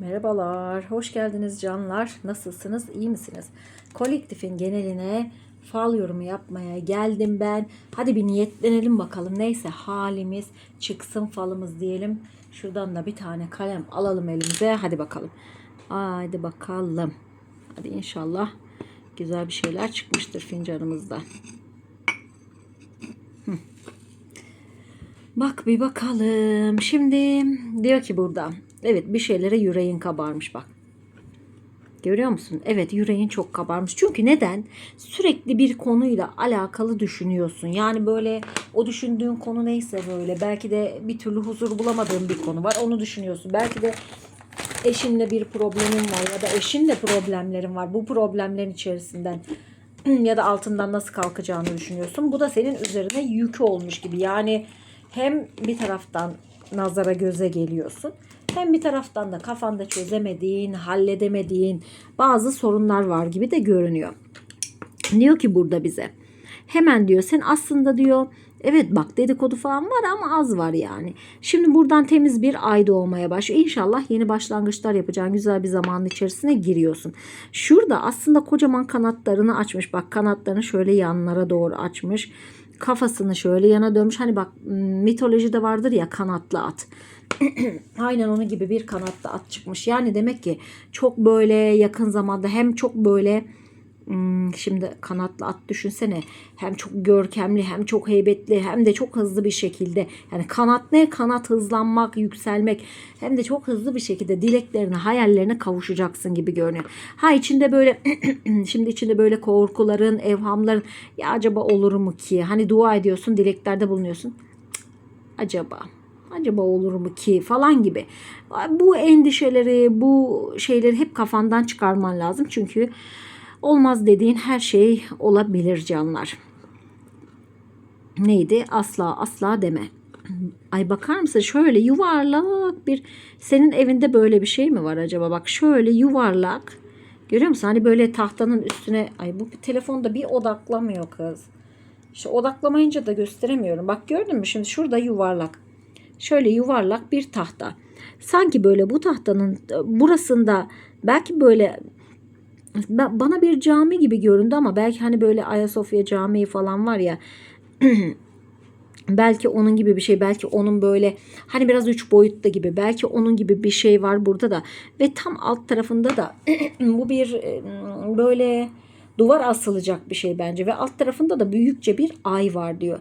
Merhabalar, hoş geldiniz canlar. Nasılsınız, iyi misiniz? Kolektifin geneline fal yorumu yapmaya geldim ben. Hadi bir niyetlenelim bakalım. Neyse halimiz çıksın falımız diyelim. Şuradan da bir tane kalem alalım elimize. Hadi bakalım. Hadi bakalım. Hadi inşallah güzel bir şeyler çıkmıştır fincanımızda. Bak bir bakalım. Şimdi diyor ki burada. Evet bir şeylere yüreğin kabarmış bak. Görüyor musun? Evet yüreğin çok kabarmış. Çünkü neden? Sürekli bir konuyla alakalı düşünüyorsun. Yani böyle o düşündüğün konu neyse böyle belki de bir türlü huzur bulamadığın bir konu var. Onu düşünüyorsun. Belki de eşinle bir problemin var ya da eşinle problemlerin var. Bu problemlerin içerisinden ya da altından nasıl kalkacağını düşünüyorsun. Bu da senin üzerine yük olmuş gibi. Yani hem bir taraftan nazara göze geliyorsun. Hem bir taraftan da kafanda çözemediğin, halledemediğin bazı sorunlar var gibi de görünüyor. Diyor ki burada bize. Hemen diyor sen aslında diyor evet bak dedikodu falan var ama az var yani. Şimdi buradan temiz bir ay doğmaya başlıyor. İnşallah yeni başlangıçlar yapacağın güzel bir zamanın içerisine giriyorsun. Şurada aslında kocaman kanatlarını açmış. Bak kanatlarını şöyle yanlara doğru açmış. Kafasını şöyle yana dönmüş. Hani bak mitolojide vardır ya kanatlı at. Aynen onun gibi bir kanatlı at çıkmış. Yani demek ki çok böyle yakın zamanda hem çok böyle hmm, şimdi kanatlı at düşünsene hem çok görkemli hem çok heybetli hem de çok hızlı bir şekilde yani kanat ne? Kanat hızlanmak yükselmek. Hem de çok hızlı bir şekilde dileklerine hayallerine kavuşacaksın gibi görünüyor. Ha içinde böyle şimdi içinde böyle korkuların evhamların ya acaba olur mu ki? Hani dua ediyorsun dileklerde bulunuyorsun. Acaba acaba olur mu ki falan gibi. Bu endişeleri, bu şeyleri hep kafandan çıkarman lazım. Çünkü olmaz dediğin her şey olabilir canlar. Neydi? Asla asla deme. Ay bakar mısın şöyle yuvarlak bir senin evinde böyle bir şey mi var acaba? Bak şöyle yuvarlak. Görüyor musun? Hani böyle tahtanın üstüne ay bu telefonda bir odaklamıyor kız. İşte odaklamayınca da gösteremiyorum. Bak gördün mü şimdi şurada yuvarlak şöyle yuvarlak bir tahta. Sanki böyle bu tahtanın burasında belki böyle bana bir cami gibi göründü ama belki hani böyle Ayasofya Camii falan var ya belki onun gibi bir şey belki onun böyle hani biraz üç boyutlu gibi belki onun gibi bir şey var burada da ve tam alt tarafında da bu bir böyle duvar asılacak bir şey bence ve alt tarafında da büyükçe bir ay var diyor.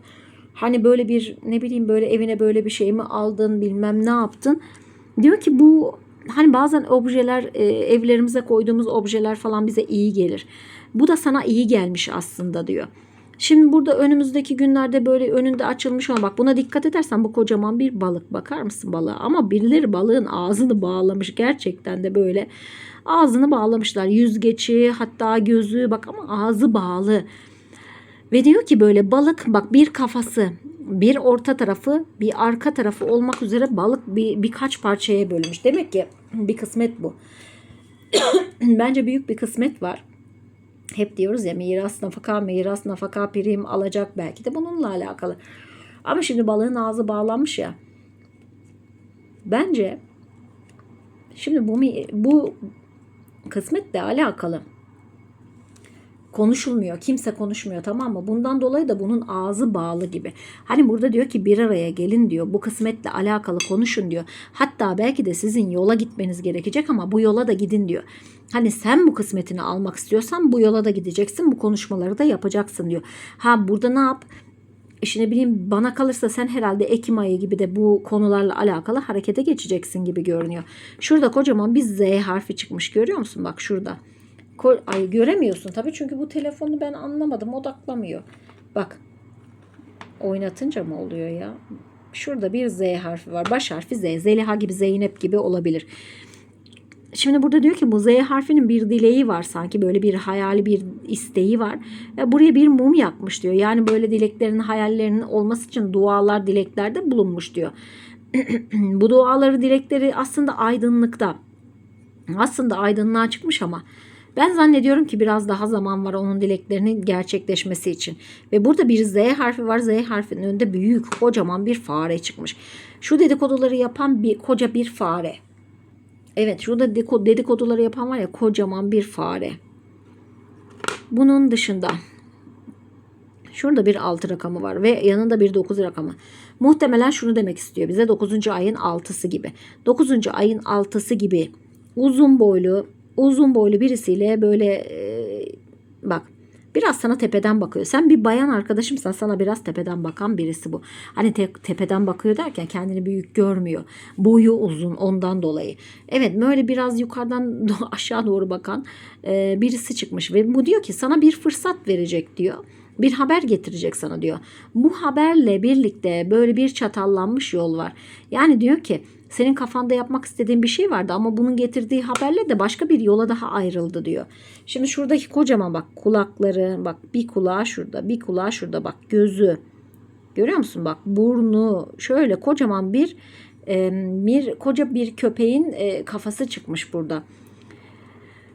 Hani böyle bir ne bileyim böyle evine böyle bir şey mi aldın bilmem ne yaptın. Diyor ki bu hani bazen objeler e, evlerimize koyduğumuz objeler falan bize iyi gelir. Bu da sana iyi gelmiş aslında diyor. Şimdi burada önümüzdeki günlerde böyle önünde açılmış olan bak buna dikkat edersen bu kocaman bir balık bakar mısın balığa ama birileri balığın ağzını bağlamış gerçekten de böyle ağzını bağlamışlar yüzgeci hatta gözü bak ama ağzı bağlı. Ve diyor ki böyle balık bak bir kafası, bir orta tarafı, bir arka tarafı olmak üzere balık bir birkaç parçaya bölünmüş. Demek ki bir kısmet bu. Bence büyük bir kısmet var. Hep diyoruz ya miras nafaka, miras nafaka prim alacak belki de bununla alakalı. Ama şimdi balığın ağzı bağlanmış ya. Bence şimdi bu bu kısmetle alakalı konuşulmuyor. Kimse konuşmuyor tamam mı? Bundan dolayı da bunun ağzı bağlı gibi. Hani burada diyor ki bir araya gelin diyor. Bu kısmetle alakalı konuşun diyor. Hatta belki de sizin yola gitmeniz gerekecek ama bu yola da gidin diyor. Hani sen bu kısmetini almak istiyorsan bu yola da gideceksin. Bu konuşmaları da yapacaksın diyor. Ha burada ne yap? İşte ne bileyim bana kalırsa sen herhalde Ekim ayı gibi de bu konularla alakalı harekete geçeceksin gibi görünüyor. Şurada kocaman bir Z harfi çıkmış görüyor musun? Bak şurada. Ay göremiyorsun tabii çünkü bu telefonu ben anlamadım odaklamıyor. Bak oynatınca mı oluyor ya? Şurada bir Z harfi var. Baş harfi Z. Zeliha gibi Zeynep gibi olabilir. Şimdi burada diyor ki bu Z harfinin bir dileği var sanki böyle bir hayali bir isteği var. Ve buraya bir mum yakmış diyor. Yani böyle dileklerinin hayallerinin olması için dualar dileklerde bulunmuş diyor. bu duaları dilekleri aslında aydınlıkta. Aslında aydınlığa çıkmış ama ben zannediyorum ki biraz daha zaman var onun dileklerinin gerçekleşmesi için. Ve burada bir Z harfi var. Z harfinin önünde büyük kocaman bir fare çıkmış. Şu dedikoduları yapan bir koca bir fare. Evet şurada dedikoduları yapan var ya kocaman bir fare. Bunun dışında şurada bir 6 rakamı var ve yanında bir 9 rakamı. Muhtemelen şunu demek istiyor bize 9. ayın 6'sı gibi. 9. ayın 6'sı gibi uzun boylu uzun boylu birisiyle böyle e, bak biraz sana tepeden bakıyor. Sen bir bayan arkadaşımsan sana biraz tepeden bakan birisi bu. Hani te- tepeden bakıyor derken kendini büyük görmüyor. Boyu uzun ondan dolayı. Evet böyle biraz yukarıdan aşağı doğru bakan e, birisi çıkmış ve bu diyor ki sana bir fırsat verecek diyor. Bir haber getirecek sana diyor. Bu haberle birlikte böyle bir çatallanmış yol var. Yani diyor ki senin kafanda yapmak istediğin bir şey vardı ama bunun getirdiği haberle de başka bir yola daha ayrıldı diyor. Şimdi şuradaki kocaman bak kulakları bak bir kulağı şurada bir kulağı şurada bak gözü görüyor musun bak burnu şöyle kocaman bir bir koca bir köpeğin e, kafası çıkmış burada.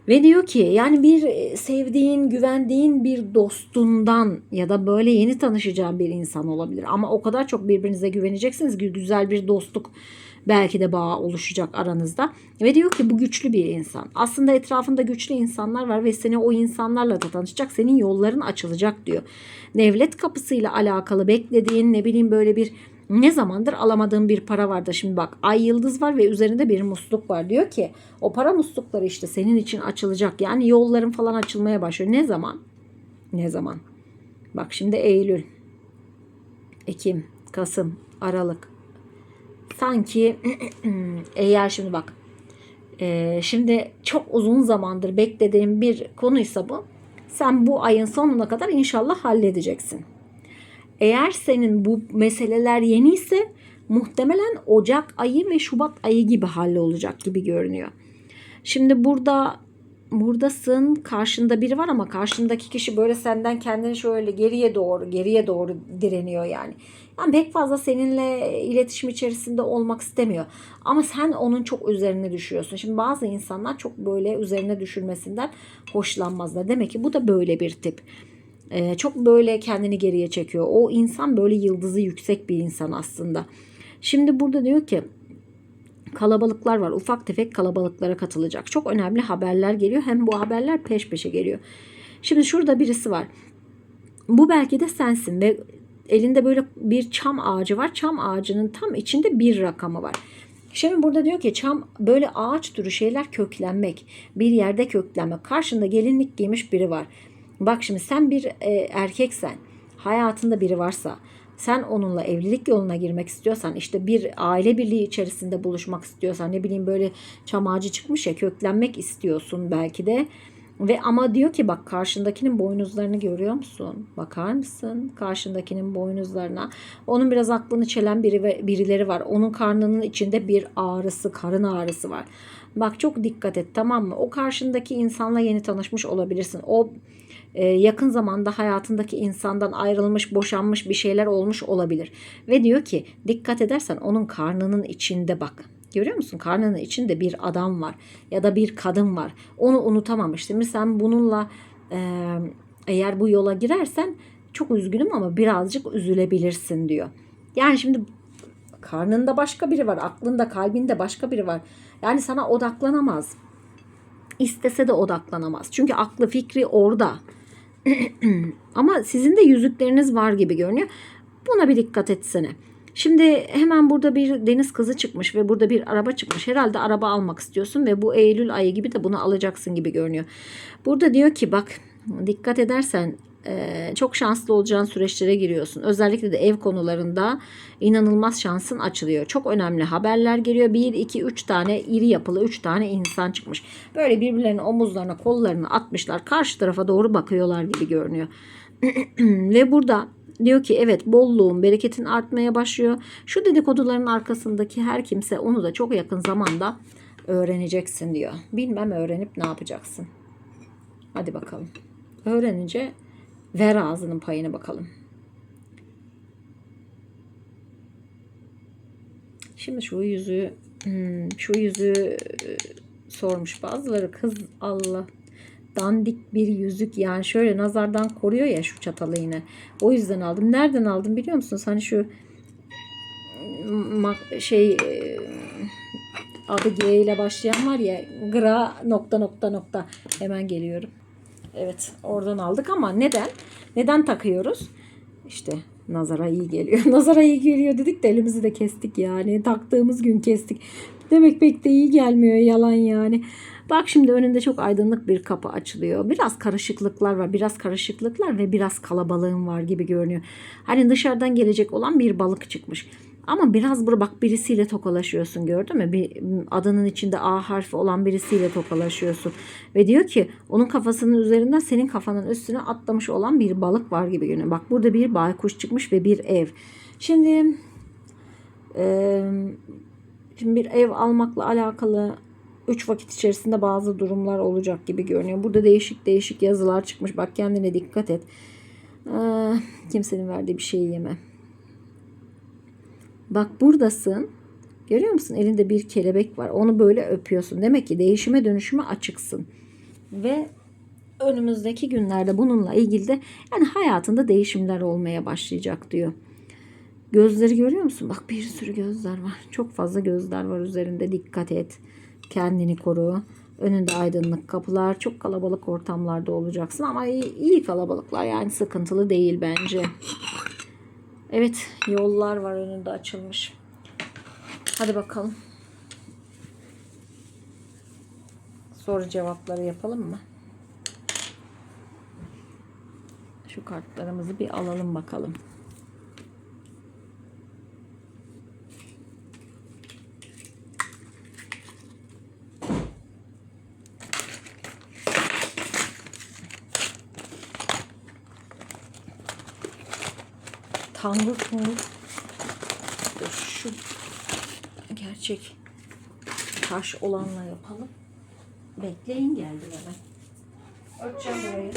Ve diyor ki yani bir e, sevdiğin, güvendiğin bir dostundan ya da böyle yeni tanışacağın bir insan olabilir. Ama o kadar çok birbirinize güveneceksiniz ki güzel bir dostluk belki de bağ oluşacak aranızda. Ve diyor ki bu güçlü bir insan. Aslında etrafında güçlü insanlar var ve seni o insanlarla da tanışacak. Senin yolların açılacak diyor. Devlet kapısıyla alakalı beklediğin ne bileyim böyle bir ne zamandır alamadığım bir para vardı. Şimdi bak ay yıldız var ve üzerinde bir musluk var. Diyor ki o para muslukları işte senin için açılacak. Yani yolların falan açılmaya başlıyor. Ne zaman? Ne zaman? Bak şimdi Eylül, Ekim, Kasım, Aralık. Sanki eğer şimdi bak e, şimdi çok uzun zamandır beklediğim bir konuysa bu. Sen bu ayın sonuna kadar inşallah halledeceksin. Eğer senin bu meseleler yeni ise muhtemelen Ocak ayı ve Şubat ayı gibi hallolacak gibi görünüyor. Şimdi burada buradasın karşında biri var ama karşındaki kişi böyle senden kendini şöyle geriye doğru geriye doğru direniyor yani. Yani pek fazla seninle iletişim içerisinde olmak istemiyor. Ama sen onun çok üzerine düşüyorsun. Şimdi bazı insanlar çok böyle üzerine düşülmesinden hoşlanmazlar. Demek ki bu da böyle bir tip. Ee, çok böyle kendini geriye çekiyor. O insan böyle yıldızı yüksek bir insan aslında. Şimdi burada diyor ki kalabalıklar var. Ufak tefek kalabalıklara katılacak. Çok önemli haberler geliyor. Hem bu haberler peş peşe geliyor. Şimdi şurada birisi var. Bu belki de sensin ve elinde böyle bir çam ağacı var. Çam ağacının tam içinde bir rakamı var. Şimdi burada diyor ki çam böyle ağaç türü şeyler köklenmek. Bir yerde köklenmek. Karşında gelinlik giymiş biri var. Bak şimdi sen bir e, erkeksen hayatında biri varsa sen onunla evlilik yoluna girmek istiyorsan işte bir aile birliği içerisinde buluşmak istiyorsan ne bileyim böyle çam ağacı çıkmış ya köklenmek istiyorsun belki de ve ama diyor ki bak karşındakinin boynuzlarını görüyor musun? Bakar mısın karşındakinin boynuzlarına? Onun biraz aklını çelen biri ve birileri var. Onun karnının içinde bir ağrısı, karın ağrısı var. Bak çok dikkat et tamam mı? O karşındaki insanla yeni tanışmış olabilirsin. O yakın zamanda hayatındaki insandan ayrılmış, boşanmış bir şeyler olmuş olabilir. Ve diyor ki dikkat edersen onun karnının içinde bak. Görüyor musun? Karnının içinde bir adam var ya da bir kadın var. Onu unutamamış. Şimdi sen bununla e, eğer bu yola girersen çok üzgünüm ama birazcık üzülebilirsin diyor. Yani şimdi karnında başka biri var, aklında, kalbinde başka biri var. Yani sana odaklanamaz. İstese de odaklanamaz. Çünkü aklı fikri orada. Ama sizin de yüzükleriniz var gibi görünüyor. Buna bir dikkat etsene. Şimdi hemen burada bir deniz kızı çıkmış ve burada bir araba çıkmış. Herhalde araba almak istiyorsun ve bu Eylül ayı gibi de bunu alacaksın gibi görünüyor. Burada diyor ki bak dikkat edersen çok şanslı olacağın süreçlere giriyorsun. Özellikle de ev konularında inanılmaz şansın açılıyor. Çok önemli haberler geliyor. 1, 2, 3 tane iri yapılı 3 tane insan çıkmış. Böyle birbirlerinin omuzlarına kollarını atmışlar. Karşı tarafa doğru bakıyorlar gibi görünüyor. Ve burada diyor ki evet bolluğun, bereketin artmaya başlıyor. Şu dedikoduların arkasındaki her kimse onu da çok yakın zamanda öğreneceksin diyor. Bilmem öğrenip ne yapacaksın. Hadi bakalım. Öğrenince ver ağzının payını bakalım. Şimdi şu yüzü hmm, şu yüzü e, sormuş bazıları kız Allah dandik bir yüzük yani şöyle nazardan koruyor ya şu çatalı yine. O yüzden aldım. Nereden aldım biliyor musunuz? Hani şu şey e, adı G ile başlayan var ya gra nokta nokta nokta hemen geliyorum. Evet oradan aldık ama neden? Neden takıyoruz? İşte nazara iyi geliyor. nazara iyi geliyor dedik de elimizi de kestik yani. Taktığımız gün kestik. Demek pek de iyi gelmiyor yalan yani. Bak şimdi önünde çok aydınlık bir kapı açılıyor. Biraz karışıklıklar var. Biraz karışıklıklar ve biraz kalabalığın var gibi görünüyor. Hani dışarıdan gelecek olan bir balık çıkmış. Ama biraz burada bak birisiyle tokalaşıyorsun gördün mü? Bir adının içinde A harfi olan birisiyle tokalaşıyorsun. Ve diyor ki onun kafasının üzerinden senin kafanın üstüne atlamış olan bir balık var gibi görünüyor. Bak burada bir baykuş çıkmış ve bir ev. Şimdi e, şimdi bir ev almakla alakalı 3 vakit içerisinde bazı durumlar olacak gibi görünüyor. Burada değişik değişik yazılar çıkmış. Bak kendine dikkat et. Ee, kimsenin verdiği bir şeyi yeme. Bak buradasın. Görüyor musun? Elinde bir kelebek var. Onu böyle öpüyorsun. Demek ki değişime dönüşüme açıksın. Ve önümüzdeki günlerde bununla ilgili de yani hayatında değişimler olmaya başlayacak diyor. Gözleri görüyor musun? Bak bir sürü gözler var. Çok fazla gözler var üzerinde. Dikkat et. Kendini koru. Önünde aydınlık kapılar. Çok kalabalık ortamlarda olacaksın ama iyi, iyi kalabalıklar yani sıkıntılı değil bence. Evet yollar var önünde açılmış. Hadi bakalım. Soru cevapları yapalım mı? Şu kartlarımızı bir alalım bakalım. Tangur tungur. Şu gerçek taş olanla yapalım. Bekleyin geldi hemen. Örteceğim burayı.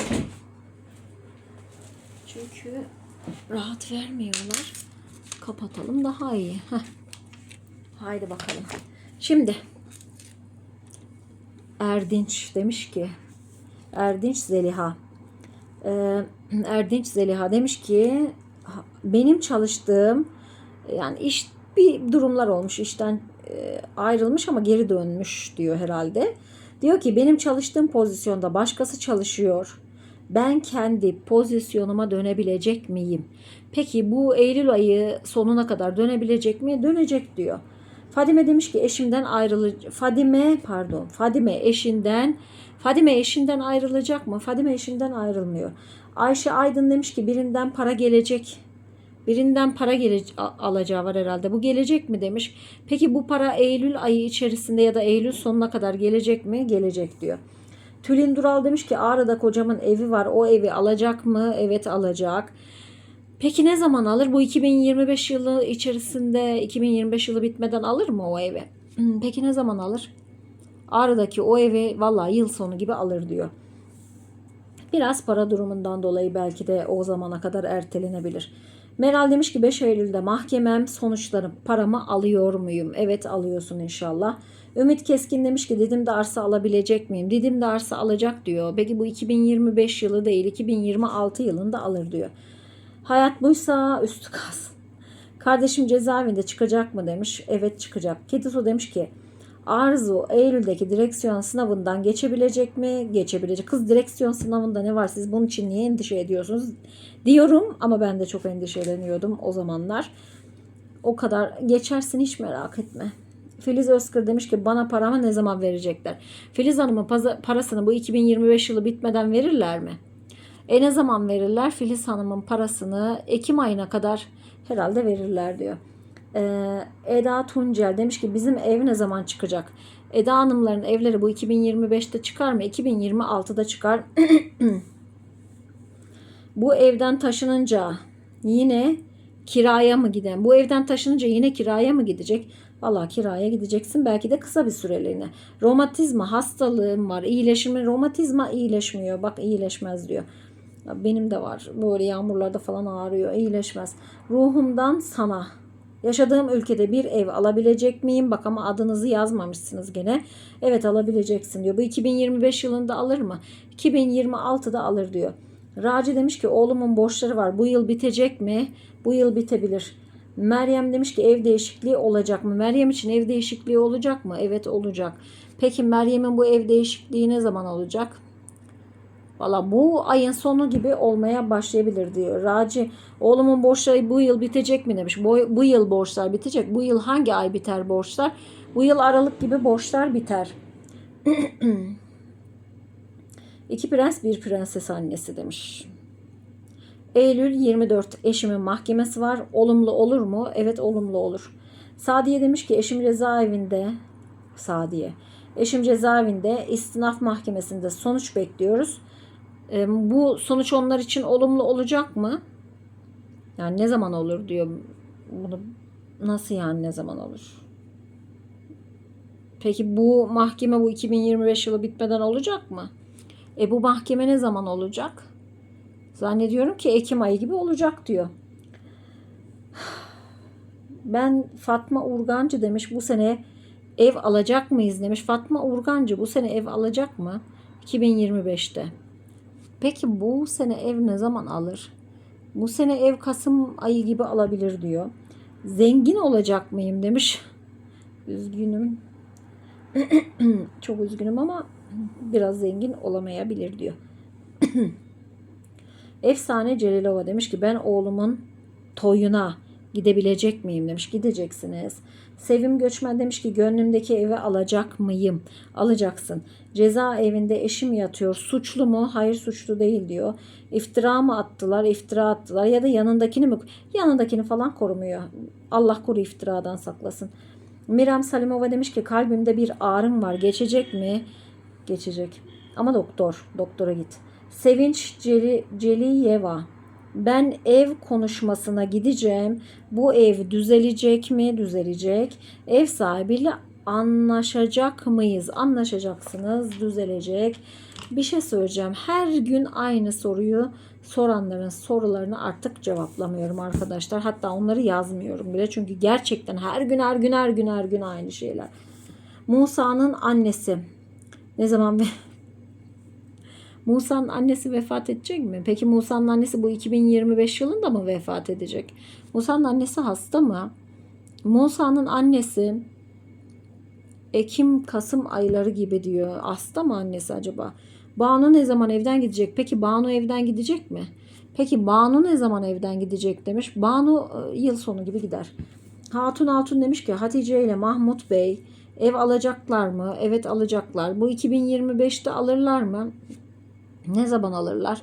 Çünkü rahat vermiyorlar. Kapatalım daha iyi. Heh. Haydi bakalım. Şimdi Erdinç demiş ki Erdinç Zeliha Ee, Erdinç Zeliha demiş ki benim çalıştığım yani iş bir durumlar olmuş işten e, ayrılmış ama geri dönmüş diyor herhalde. Diyor ki benim çalıştığım pozisyonda başkası çalışıyor. Ben kendi pozisyonuma dönebilecek miyim? Peki bu Eylül ayı sonuna kadar dönebilecek mi? Dönecek diyor. Fadime demiş ki eşimden ayrılacak. Fadime pardon. Fadime eşinden Fadime eşinden ayrılacak mı? Fadime eşinden ayrılmıyor. Ayşe Aydın demiş ki birinden para gelecek. Birinden para gele alacağı var herhalde. Bu gelecek mi demiş. Peki bu para Eylül ayı içerisinde ya da Eylül sonuna kadar gelecek mi? Gelecek diyor. Tülin Dural demiş ki Ağrı'da kocamın evi var. O evi alacak mı? Evet alacak. Peki ne zaman alır? Bu 2025 yılı içerisinde 2025 yılı bitmeden alır mı o evi? Hmm, Peki ne zaman alır? Ağrı'daki o evi vallahi yıl sonu gibi alır diyor. Biraz para durumundan dolayı belki de o zamana kadar ertelenebilir. Meral demiş ki 5 Eylül'de mahkemem sonuçları paramı alıyor muyum? Evet alıyorsun inşallah. Ümit Keskin demiş ki Didim'de arsa alabilecek miyim? Didim'de arsa alacak diyor. Peki bu 2025 yılı değil 2026 yılında alır diyor. Hayat buysa üstü kalsın. Kardeşim cezaevinde çıkacak mı demiş. Evet çıkacak. Kedisu demiş ki Arzu Eylül'deki direksiyon sınavından geçebilecek mi? Geçebilecek. Kız direksiyon sınavında ne var? Siz bunun için niye endişe ediyorsunuz? Diyorum ama ben de çok endişeleniyordum o zamanlar. O kadar geçersin hiç merak etme. Filiz Özkır demiş ki bana paramı ne zaman verecekler? Filiz Hanım'ın parasını bu 2025 yılı bitmeden verirler mi? E ne zaman verirler? Filiz Hanım'ın parasını Ekim ayına kadar herhalde verirler diyor. Ee, Eda Tuncel demiş ki bizim ev ne zaman çıkacak? Eda Hanımların evleri bu 2025'te çıkar mı? 2026'da çıkar. bu evden taşınınca yine kiraya mı giden? Bu evden taşınınca yine kiraya mı gidecek? Valla kiraya gideceksin belki de kısa bir süreliğine. Romatizma hastalığım var. İyileşimi romatizma iyileşmiyor. Bak iyileşmez diyor. Benim de var. Böyle yağmurlarda falan ağrıyor. İyileşmez. Ruhumdan sana Yaşadığım ülkede bir ev alabilecek miyim? Bak ama adınızı yazmamışsınız gene. Evet alabileceksin diyor. Bu 2025 yılında alır mı? 2026'da alır diyor. Raci demiş ki oğlumun borçları var. Bu yıl bitecek mi? Bu yıl bitebilir. Meryem demiş ki ev değişikliği olacak mı? Meryem için ev değişikliği olacak mı? Evet olacak. Peki Meryem'in bu ev değişikliği ne zaman olacak? Valla bu ayın sonu gibi olmaya başlayabilir diyor. Raci oğlumun borçları bu yıl bitecek mi demiş. Bu, bu yıl borçlar bitecek. Bu yıl hangi ay biter borçlar? Bu yıl Aralık gibi borçlar biter. İki prens bir prenses annesi demiş. Eylül 24 eşimin mahkemesi var. Olumlu olur mu? Evet olumlu olur. Sadiye demiş ki eşim cezaevinde Sadiye. Eşim cezaevinde istinaf mahkemesinde sonuç bekliyoruz. Bu sonuç onlar için olumlu olacak mı? Yani ne zaman olur diyor. Bunu nasıl yani ne zaman olur? Peki bu mahkeme bu 2025 yılı bitmeden olacak mı? E bu mahkeme ne zaman olacak? Zannediyorum ki Ekim ayı gibi olacak diyor. Ben Fatma Urgancı demiş bu sene ev alacak mıyız demiş. Fatma Urgancı bu sene ev alacak mı? 2025'te. Peki bu sene ev ne zaman alır? Bu sene ev Kasım ayı gibi alabilir diyor. Zengin olacak mıyım demiş. Üzgünüm. Çok üzgünüm ama biraz zengin olamayabilir diyor. Efsane Celilova demiş ki ben oğlumun toyuna gidebilecek miyim demiş. Gideceksiniz. Sevim Göçmen demiş ki gönlümdeki evi alacak mıyım? Alacaksın. Ceza evinde eşim yatıyor. Suçlu mu? Hayır suçlu değil diyor. İftira mı attılar? İftira attılar. Ya da yanındakini mi? Yanındakini falan korumuyor. Allah koru iftiradan saklasın. Miram Salimova demiş ki kalbimde bir ağrım var. Geçecek mi? Geçecek. Ama doktor. Doktora git. Sevinç Celi, Celiyeva. Ben ev konuşmasına gideceğim. Bu ev düzelecek mi? Düzelecek. Ev sahibiyle anlaşacak mıyız? Anlaşacaksınız. Düzelecek. Bir şey söyleyeceğim. Her gün aynı soruyu soranların sorularını artık cevaplamıyorum arkadaşlar. Hatta onları yazmıyorum bile. Çünkü gerçekten her gün her gün her gün her gün aynı şeyler. Musa'nın annesi ne zaman Musa'nın annesi vefat edecek mi? Peki Musa'nın annesi bu 2025 yılında mı vefat edecek? Musa'nın annesi hasta mı? Musa'nın annesi Ekim Kasım ayları gibi diyor. Hasta mı annesi acaba? Banu ne zaman evden gidecek? Peki Banu evden gidecek mi? Peki Banu ne zaman evden gidecek demiş. Banu e, yıl sonu gibi gider. Hatun Altun demiş ki Hatice ile Mahmut Bey ev alacaklar mı? Evet alacaklar. Bu 2025'te alırlar mı? Ne zaman alırlar?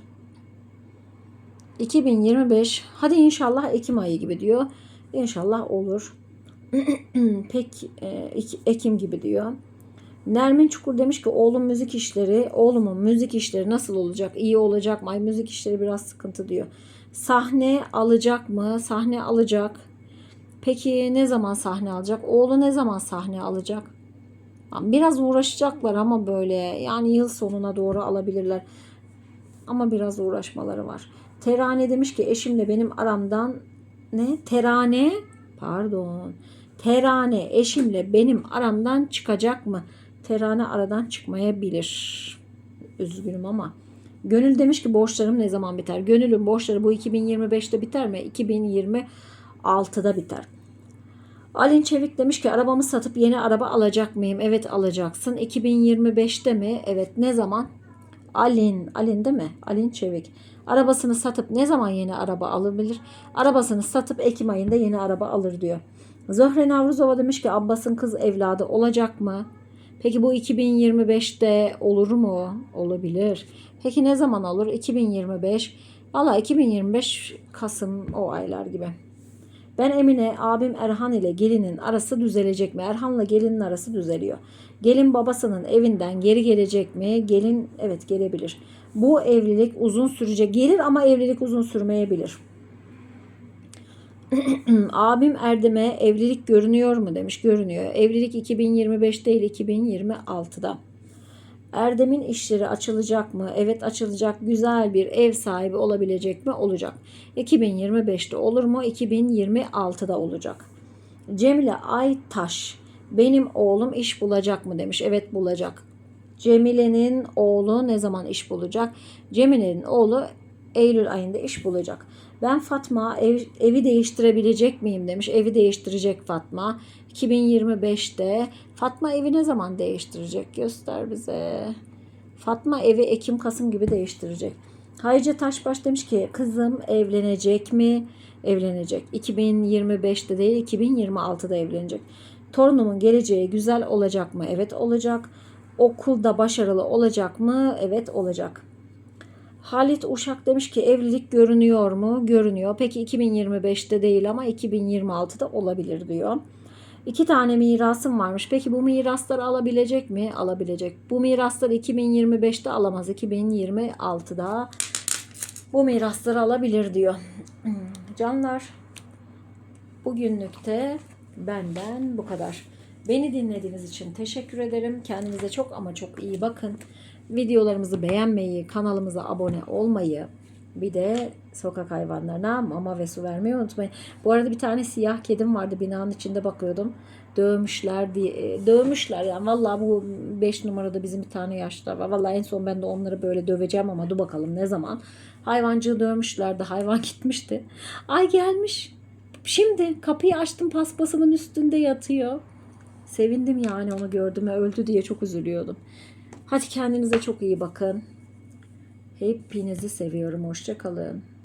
2025 hadi inşallah Ekim ayı gibi diyor. İnşallah olur. Pek e, Ekim gibi diyor. Nermin Çukur demiş ki oğlum müzik işleri, oğlumun müzik işleri nasıl olacak? İyi olacak mı? Ay müzik işleri biraz sıkıntı diyor. Sahne alacak mı? Sahne alacak. Peki ne zaman sahne alacak? Oğlu ne zaman sahne alacak? Biraz uğraşacaklar ama böyle yani yıl sonuna doğru alabilirler. Ama biraz uğraşmaları var. Terane demiş ki eşimle benim aramdan ne? Terane pardon. Terane eşimle benim aramdan çıkacak mı? Terane aradan çıkmayabilir. Üzgünüm ama. Gönül demiş ki borçlarım ne zaman biter? Gönül'ün borçları bu 2025'te biter mi? 2026'da biter. Alin Çevik demiş ki arabamı satıp yeni araba alacak mıyım? Evet alacaksın. 2025'te mi? Evet ne zaman? Alin, Alin değil mi? Alin Çevik. Arabasını satıp ne zaman yeni araba alabilir? Arabasını satıp Ekim ayında yeni araba alır diyor. Zöhre Navruzova demiş ki Abbas'ın kız evladı olacak mı? Peki bu 2025'te olur mu? Olabilir. Peki ne zaman olur? 2025. Valla 2025 Kasım o aylar gibi. Ben Emine abim Erhan ile gelinin arası düzelecek mi? Erhan'la gelinin arası düzeliyor. Gelin babasının evinden geri gelecek mi? Gelin evet gelebilir. Bu evlilik uzun sürecek. Gelir ama evlilik uzun sürmeyebilir. Abim Erdem'e evlilik görünüyor mu demiş. Görünüyor. Evlilik 2025 değil 2026'da. Erdem'in işleri açılacak mı? Evet açılacak. Güzel bir ev sahibi olabilecek mi? Olacak. 2025'te olur mu? 2026'da olacak. Cemile Aytaş benim oğlum iş bulacak mı demiş. Evet bulacak. Cemile'nin oğlu ne zaman iş bulacak? Cemile'nin oğlu Eylül ayında iş bulacak. Ben Fatma ev, evi değiştirebilecek miyim demiş. Evi değiştirecek Fatma. 2025'te Fatma evi ne zaman değiştirecek? Göster bize. Fatma evi Ekim Kasım gibi değiştirecek. Hayce Taşbaş demiş ki kızım evlenecek mi? Evlenecek. 2025'te değil 2026'da evlenecek. Torunumun geleceği güzel olacak mı? Evet olacak. Okulda başarılı olacak mı? Evet olacak. Halit Uşak demiş ki evlilik görünüyor mu? Görünüyor. Peki 2025'te değil ama 2026'da olabilir diyor. İki tane mirasım varmış. Peki bu mirasları alabilecek mi? Alabilecek. Bu mirasları 2025'te alamaz. 2026'da bu mirasları alabilir diyor. Canlar bugünlükte benden bu kadar. Beni dinlediğiniz için teşekkür ederim. Kendinize çok ama çok iyi bakın. Videolarımızı beğenmeyi, kanalımıza abone olmayı, bir de sokak hayvanlarına mama ve su vermeyi unutmayın. Bu arada bir tane siyah kedim vardı binanın içinde bakıyordum. Dövmüşler diye e, dövmüşler yani vallahi bu 5 numarada bizim bir tane yaşlılar var. Vallahi en son ben de onları böyle döveceğim ama dur bakalım ne zaman. Hayvancığı dövmüşlerdi. Hayvan gitmişti. Ay gelmiş. Şimdi kapıyı açtım paspasımın üstünde yatıyor. Sevindim yani onu gördüm öldü diye çok üzülüyordum. Hadi kendinize çok iyi bakın. Hepinizi seviyorum. Hoşça kalın.